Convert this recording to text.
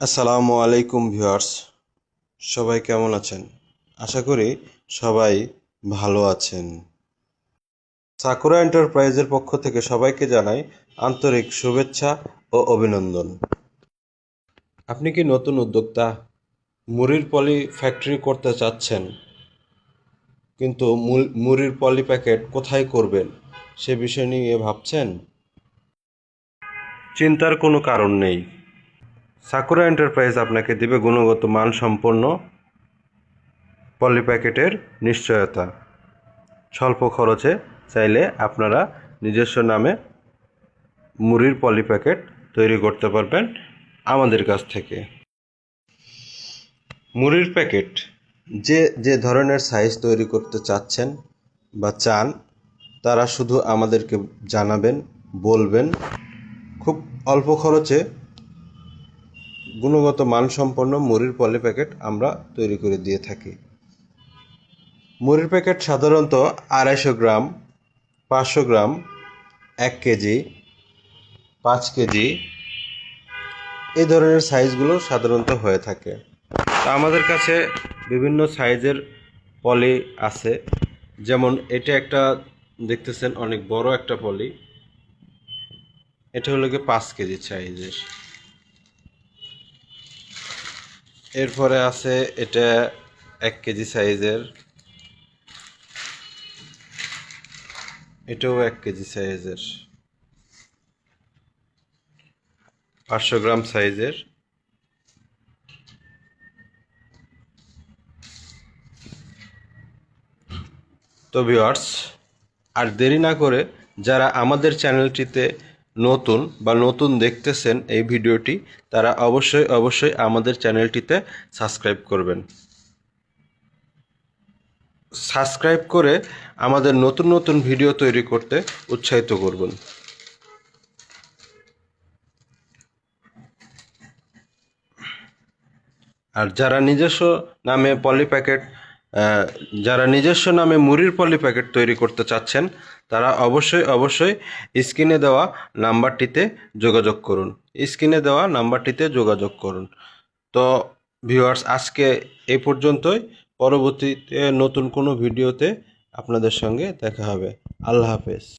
আসসালামু আলাইকুম ভিউয়ার্স। সবাই কেমন আছেন? আশা করি সবাই ভালো আছেন। সাকুরা এন্টারপ্রাইজের পক্ষ থেকে সবাইকে জানাই আন্তরিক শুভেচ্ছা ও অভিনন্দন। আপনি কি নতুন উদ্যোক্তা? মুড়ির পলি ফ্যাক্টরি করতে চাচ্ছেন, কিন্তু মুড়ির পলি প্যাকেট কোথায় করবেন সে বিষয় নিয়ে ভাবছেন? চিন্তার কোনো কারণ নেই। সাকুরা এন্টারপ্রাইজ আপনাকে দেবে গুণগত মানসম্পন্ন পলি প্যাকেটের নিশ্চয়তা। স্বল্প খরচে চাইলে আপনারা নিজস্ব নামে মুড়ির পলি প্যাকেট তৈরি করতে পারবেন আমাদের কাছ থেকে। মুড়ির প্যাকেট, যে যে ধরনের সাইজ তৈরি করতে চাচ্ছেন বা চান, তারা শুধু আমাদেরকে জানাবেন, বলবেন। খুব অল্প খরচে গুণগত মানসম্পন্ন মুড়ির পলি প্যাকেট আমরা তৈরি করে দিয়ে থাকি। মুড়ির প্যাকেট সাধারণত আড়াইশো গ্রাম, পাঁচশো গ্রাম, এক কেজি, পাঁচ কেজি এই ধরনের সাইজগুলো সাধারণত হয়ে থাকে। তা আমাদের কাছে বিভিন্ন সাইজের পলি আছে। যেমন এটা একটা, দেখতেছেন অনেক বড় একটা পলি। এটা হলো গিয়ে পাঁচ কেজি সাইজের। এরপরে আছে এটা এক কেজি সাইজের, এটাও এক কেজি সাইজের, পাঁচশো গ্রাম সাইজের। তো ভিওয়ার্স আর দেরি না করে যারা আমাদের চ্যানেলটিতে নতুন বা নতুন দেখতেছেন এই ভিডিওটি, তারা অবশ্যই অবশ্যই আমাদের চ্যানেলটিতে সাবস্ক্রাইব করবেন। সাবস্ক্রাইব করে আমাদের নতুন নতুন ভিডিও তৈরি করতে উৎসাহিত করবেন। আর যারা নিজস্ব নামে পলি প্যাকেট যারা নিজস্ব নামে মুড়ির পলি প্যাকেট তৈরি করতে চাচ্ছেন, তারা অবশ্যই অবশ্যই স্ক্রিনে দেওয়া নাম্বারটিতে যোগাযোগ করুন। স্ক্রিনে দেওয়া নাম্বারটিতে যোগাযোগ করুন। তো ভিউয়ার্স, আজকে এ পর্যন্তই। পরবর্তীতে নতুন কোনো ভিডিওতে আপনাদের সঙ্গে দেখা হবে। আল্লাহ হাফেজ।